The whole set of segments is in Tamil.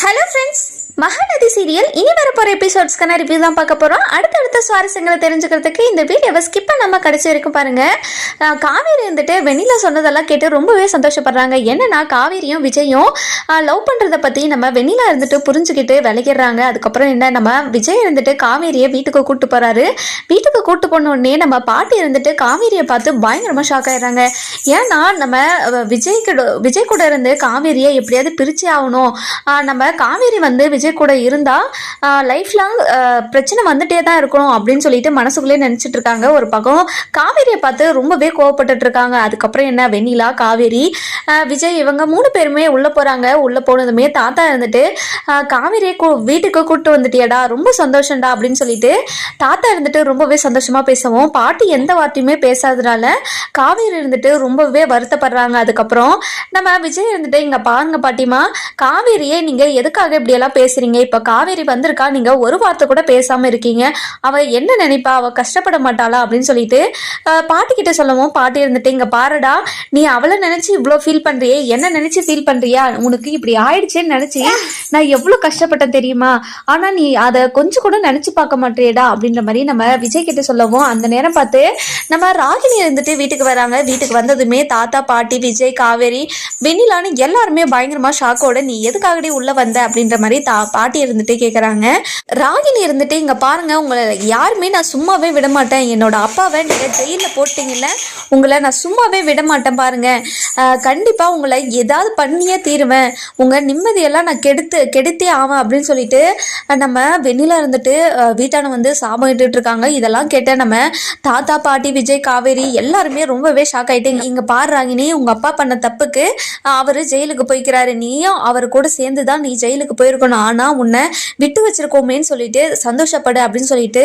ஹலோ ஃப்ரெண்ட்ஸ் மகாநதி சீரியல் இனி வரப்போகிற எபிசோட்ஸ்க்கான ரிவ்யூ தான் பார்க்க போகிறோம் அடுத்தடுத்த சுவாரஸ்யங்களை தெரிஞ்சுக்கிறதுக்கு இந்த வீடியோவை ஸ்கிப் பண்ணாமல் கடைசி வரைக்கும் பாருங்கள் காவேரி வந்துட்டு வெண்ணிலா சொன்னதெல்லாம் கேட்டு ரொம்பவே சந்தோஷப்படுறாங்க. என்னன்னா காவேரியும் விஜயும் லவ் பண்ணுறதை பற்றி நம்ம வெண்ணிலா இருந்துட்டு புரிஞ்சுக்கிட்டு விளையிடுறாங்க அதுக்கப்புறம் என்ன நம்ம விஜய் இருந்துட்டு காவேரியை வீட்டுக்கு கூப்பிட்டு போகிறாரு வீட்டுக்கு கூப்பிட்டு போன உடனே நம்ம பாட்டி இருந்துட்டு காவேரியை பார்த்து பயங்கரமாக ஷாக் ஆயிடுறாங்க. ஏன்னா நம்ம விஜய் கூட விஜய் கூட இருந்து காவேரியை எப்படியாவது பிரிச்சே ஆகணும். நம்ம நம்ம காவேரி வந்து விஜய் கூட இருந்தால் லைஃப் லாங் பிரச்சனை வந்துட்டே தான் இருக்கணும் அப்படின்னு சொல்லிட்டு மனசுக்குள்ளே நினச்சிட்டு இருக்காங்க ஒரு பக்கம். காவேரியை பார்த்து ரொம்பவே கோவப்பட்டுட்டு இருக்காங்க. அதுக்கப்புறம் என்ன? வெண்ணிலா காவேரி விஜய் இவங்க மூணு பேருமே உள்ளே போகிறாங்க உள்ளே போனதுமே தாத்தா இருந்துட்டு காவேரியை கூ வீட்டுக்கு கூப்பிட்டு வந்துட்டியாடா ரொம்ப சந்தோஷம்டா அப்படின்னு சொல்லிட்டு தாத்தா இருந்துட்டு ரொம்பவே சந்தோஷமாக பேசவும். பாட்டி எந்த வார்த்தையுமே பேசாதனால காவேரி இருந்துட்டு ரொம்பவே வருத்தப்படுறாங்க. அதுக்கப்புறம் நம்ம விஜய் இருந்துட்டு இங்கே பாருங்க பாட்டிமா காவேரியே நீங்கள் எதுக்காக இப்படியெல்லாம் பேசுகிறீங்க இப்போ காவேரி வந்திருக்கா? நீங்க ஒரு வார்த்தை கூட பேசாமல் இருக்கீங்க. அவள் என்ன நினைப்பா? அவள் கஷ்டப்பட மாட்டாளா? அப்படின்னு சொல்லிட்டு ஆஹ், பாட்டிக்கிட்ட சொல்லவும் பாட்டி இருந்துட்டு இங்கே பாருடா நீ அவளை நினச்சி இவ்வளோ ஃபீல் பண்ணுறியே என்ன நினச்சி ஃபீல் பண்ணுறியா உனக்கு இப்படி ஆயிடுச்சேன்னு நினச்சி நான் எவ்வளோ கஷ்டப்பட்டேன் தெரியுமா? ஆனால் நீ அதை கொஞ்சம் கூட நினச்சி பார்க்க மாட்டேடா அப்படின்ற மாதிரி நம்ம விஜய் கிட்ட சொல்லவும் அந்த நேரம் பார்த்து நம்ம ராகினி இருந்துட்டு வீட்டுக்கு வராங்க. வீட்டுக்கு வந்ததுமே தாத்தா பாட்டி விஜய் காவேரி வெண்ணிலான்னு எல்லாருமே பயங்கரமா ஷாக்கோட நீ எதுக்காகடி உள்ள வந்த அப்படின்ற மாதிரி தா பாட்டி இருந்துட்டு கேட்குறாங்க ராகினி இருந்துட்டு இங்கே பாருங்க உங்களை யாருமே நான் சும்மாவே விட மாட்டேன் என்னோட அப்பாவை நீங்கள் ஜெயிலில் போட்டீங்கல்ல உங்களை நான் சும்மாவே விட மாட்டேன் பாருங்க கண்டிப்பாக உங்களை ஏதாவது பண்ணியே தீருவேன். உங்கள் நிம்மதியெல்லாம் நான் கெடுத்து கெடுத்தே ஆவேன் அப்படின்னு சொல்லிட்டு நம்ம வெண்ணிலா இருந்துட்டு வீட்டான வந்து சாபம் இருக்காங்க. இதெல்லாம் கேட்ட நம்ம தாத்தா பாட்டி விஜய் காவேரி எல்லாருமே ரொம்பவே ஷாக் ஆகிட்டு இங்கே பாரு ராகினி உங்கள் அப்பா பண்ண தப்புக்கு அவர் ஜெயிலுக்கு போய்க்கிறாரு. நீயும் அவர் கூட சேர்ந்து தான் நீ ஜெயிலுக்கு போயிருக்கணும். ஆனா உன்னை விட்டு வச்சிருக்கோமேன்னு சொல்லிட்டு சந்தோஷப்படு அப்படின்னு சொல்லிட்டு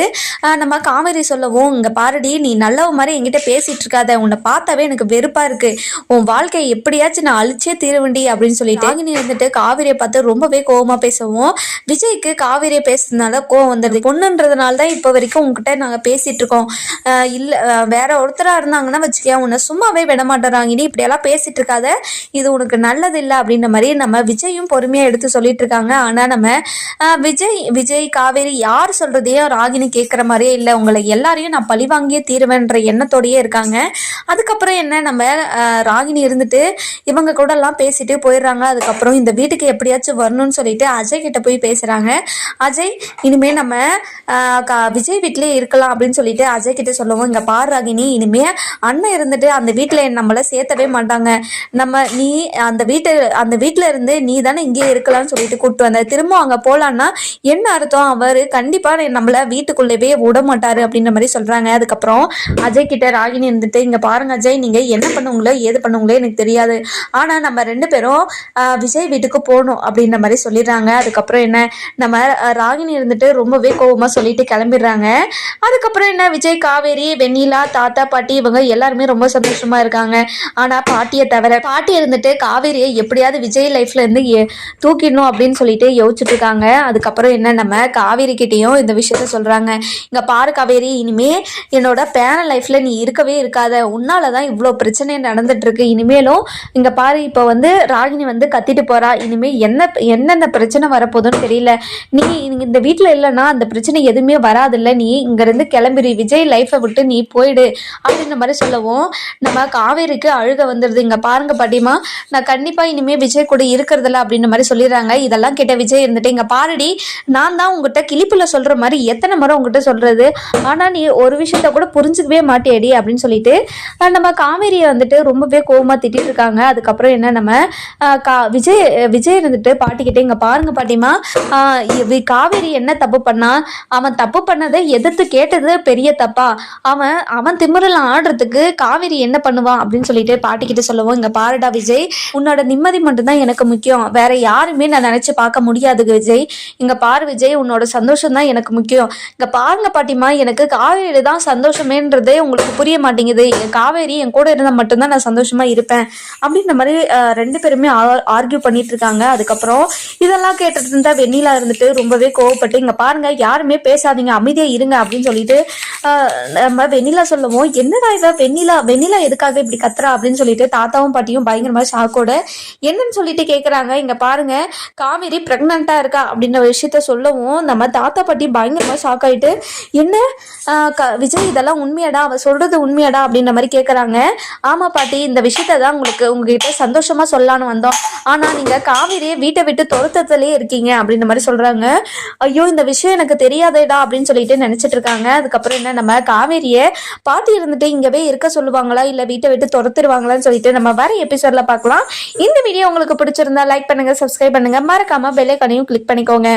நம்ம காவேரி சொல்லவும் இங்க பாருடி நீ நல்லவ மாதிரி என்கிட்ட பேசிட்டு இருக்காத. உன்னை பார்த்தாவே எனக்கு வெறுப்பா இருக்கு. உன் வாழ்க்கையை எப்படியாச்சும் நான் அழிச்சே தீருவண்டி அப்படின்னு சொல்லிட்டு ராகினி இருந்துட்டு காவேரியை பார்த்து ரொம்பவே கோவமா பேசவும் விஜய்க்கு காவேரியை பேசுறதுனால கோவம் வந்துடுது பொண்ணுன்றதுனால தான் இப்போ வரைக்கும் உங்ககிட்ட நாங்கள் பேசிட்டு இருக்கோம். இல்லை வேற ஒருத்தரா இருந்தாங்கன்னா வச்சுக்கேன் உன்னை சும்மாவே விட மாட்டேறாங்க நீ இப்படியெல்லாம் பேசிட்டு இருக்காத. இது உனக்கு நல்லது இல்லை அப்படின்ற மாதிரி நம்ம விஜயும் பொறுமையா எடுத்து சொல்லிட்டு இருக்காங்க ஆனா நம்ம விஜய் விஜய் காவேரி யார் சொல்றதையோ ராகினி கேட்குற மாதிரியே இல்லை. உங்களை எல்லாரையும் நான் பழி வாங்கியே தீருவேன்ற எண்ணத்தோடயே இருக்காங்க. அதுக்கப்புறம் என்ன? நம்ம ராகினி இருந்துட்டு இவங்க கூட எல்லாம் பேசிட்டு போயிடுறாங்க. அதுக்கப்புறம் இந்த வீட்டுக்கு எப்படியாச்சும் வரணும்னு சொல்லிட்டு அஜய் கிட்ட போய் பேசுறாங்க. அஜய் இனிமே நம்ம விஜய் வீட்லயே இருக்கலாம் அப்படின்னு சொல்லிட்டு அஜய் கிட்ட சொல்லுவோம். இங்க பாரு ராகினி இனிமே அண்ணன் இருந்துட்டு அந்த வீட்டுல நம்மள சேர்த்தவே மாட்டாங்க. நம்ம நீ அந்த வீட்டு அந்த வீட்டுல இருந்து நீ தானே இங்கே போகலான்னு சொல்லிட்டு கூப்பிட்டு வந்தார். திரும்ப அங்கே போகலான்னா என்ன அர்த்தம்? அவர் கண்டிப்பாக நம்மளை வீட்டுக்குள்ளேயே விட மாட்டாரு அப்படின்ற மாதிரி சொல்கிறாங்க அதுக்கப்புறம் அஜய் கிட்ட ராகினி இருந்துட்டு இங்கே பாருங்க அஜய் நீங்கள் என்ன பண்ணுவீங்களோ ஏது பண்ணுவீங்களோ எனக்கு தெரியாது. ஆனால் நம்ம ரெண்டு பேரும் விஜய் வீட்டுக்கு போகணும் அப்படின்ற மாதிரி சொல்லிடுறாங்க. அதுக்கப்புறம் என்ன? நம்ம ராகினி இருந்துட்டு ரொம்பவே கோபமாக சொல்லிட்டு கிளம்பிடுறாங்க. அதுக்கப்புறம் என்ன? விஜய் காவேரி வெண்ணிலா தாத்தா பாட்டி இவங்க எல்லாருமே ரொம்ப சந்தோஷமா இருக்காங்க. ஆனா பாட்டியை தவிர பாட்டி இருந்துட்டு காவேரியை எப்படியாவது விஜய் லைஃப்ல இருந்து தூக்கி தூக்கிடணும் அப்படின்னு சொல்லிட்டு யோசிச்சுட்டு இருக்காங்க அதுக்கப்புறம் என்ன நம்ம காவேரி கிட்டேயும் இந்த விஷயத்த சொல்றாங்க. இங்க பாரு காவேரி இனிமே என்னோட பேர லைஃப்ல நீ இருக்கவே இருக்காத. உன்னால தான் இவ்வளோ பிரச்சனை நடந்துட்டு இருக்கு இனிமேலும் இங்க பாரு இப்போ வந்து ராகினி வந்து கத்திட்டு போறா. இனிமே என்ன என்னென்ன பிரச்சனை வரப்போகுதுன்னு தெரியல. நீ இந்த வீட்டில் இல்லைன்னா அந்த பிரச்சனை எதுவுமே வராதுல்ல. நீ இங்கேருந்து கிளம்பிடு விஜய் லைஃப்பை விட்டு நீ போயிடு. அப்படின்ற மாதிரி சொல்லவும் நம்ம காவேரிக்கு அழுக வந்துடுது இங்கே பாருங்க பாட்டிமா நான் கண்டிப்பாக இனிமேல் விஜய் கூட இருக்கிறதில்ல அப்படின்ற மாதிரி சொல்லிடுறாங்க. இதெல்லாம் கேட்ட விஜய் இருந்துட்டு இங்கே பாருடி நான் தான் உங்ககிட்ட கிளிப்புல சொல்கிற மாதிரி எத்தனை முறை உங்ககிட்ட சொல்கிறது ஆனால் நீ ஒரு விஷயத்த கூட புரிஞ்சுக்கவே மாட்டேடி அப்படின்னு சொல்லிட்டு நம்ம காவேரியை வந்துட்டு ரொம்பவே கோபமாக திட்டிட்டு இருக்காங்க. அதுக்கப்புறம் என்ன நம்ம கா விஜய் விஜய் இருந்துட்டு பாட்டிக்கிட்டே இங்கே பாருங்க பாட்டிமா காவேரி என்ன தப்பு பண்ணா? அவன் தப்பு பண்ணதை எதிர்த்து கேட்டது பெரிய தப்பா? அவன் அவன் திமிரில் ஆடுறதுக்கு காவேரி என்ன பண்ணுவான் அப்படின்னு சொல்லிட்டு பாட்டிக்கிட்ட சொல்லுவோம். இங்க பாருடா விஜய் உன்னோட நிம்மதி மட்டும்தான் எனக்கு முக்கியம். வேற யாருமே நான் நினச்சி பார்க்க முடியாது விஜய். இங்கே பாரு விஜய் உன்னோட சந்தோஷம் தான் எனக்கு முக்கியம். இங்கே பாருங்க பாட்டிமா எனக்கு காவேரி தான் சந்தோஷமேன்றதே உங்களுக்கு புரிய மாட்டேங்குது. என் காவேரி என் கூட இருந்தால் மட்டும்தான் நான் சந்தோஷமாக இருப்பேன். அப்படின்ற மாதிரி ரெண்டு பேருமே ஆர்கியூ பண்ணிட்டு இருக்காங்க. அதுக்கப்புறம் இதெல்லாம் கேட்டுட்டு இருந்தா வெண்ணிலா இருந்துட்டு ரொம்பவே கோவப்பட்டு இங்கே பாருங்க யாருமே பேசாதீங்க அமைதியாக இருங்க அப்படின்னு சொல்லிட்டு நம்ம வெண்ணிலா சொல்லுவோம். என்னடா இவ வெண்ணிலா வெண்ணிலா எதுக்காக இப்படி கத்துறா? அப்படின்னு சொல்லிட்டு தாத்தாவும் பாட்டியும் பயங்கரமாக ஷாக்கோட என்னன்னு சொல்லிட்டு கேட்குறாங்க இங்கே பாருங்க காவேரி பிரெக்னண்டா இருக்கா அப்படின்ற விஷயத்த சொல்லவும் நம்ம தாத்தா பாட்டி பயங்கரமா ஷாக் ஆயிட்டு என்ன? ஆஹ், க- விஜய் இதெல்லாம் உண்மையாடா? அவ சொல்றது உண்மையாடா? அப்படின்ற மாதிரி கேட்குறாங்க ஆமா பாட்டி இந்த விஷயத்த தான் உங்களுக்கு உங்ககிட்ட சந்தோஷமா சொல்லலான்னு வந்தோம். ஆனா நீங்க காவேரியை வீட்டை விட்டு துரத்தத்துலேயே இருக்கீங்க அப்படின்ற மாதிரி சொல்றாங்க. ஐயோ இந்த விஷயம் எனக்கு தெரியாதேடா அப்படின்னு சொல்லிட்டு நினச்சிட்டு இருக்காங்க. அதுக்கப்புறம் என்ன நம்ம காவேரியை பாட்டி இருந்துட்டு இங்கவே இருக்க சொல்லுவாங்களா? இல்லை வீட்டை விட்டு துரத்துருவாங்களான்னு சொல்லிட்டு நம்ம வர எபிசோட்ல பார்க்கலாம். இந்த வீடியோ உங்களுக்கு பிடிச்சிருந்தா லைக் பண்ணுங்க சப்ஸ்கிரைப் பண்ணுங்க. மறக்காம பெல்லைக்கானையும் கிளிக் பண்ணிக்கோங்க.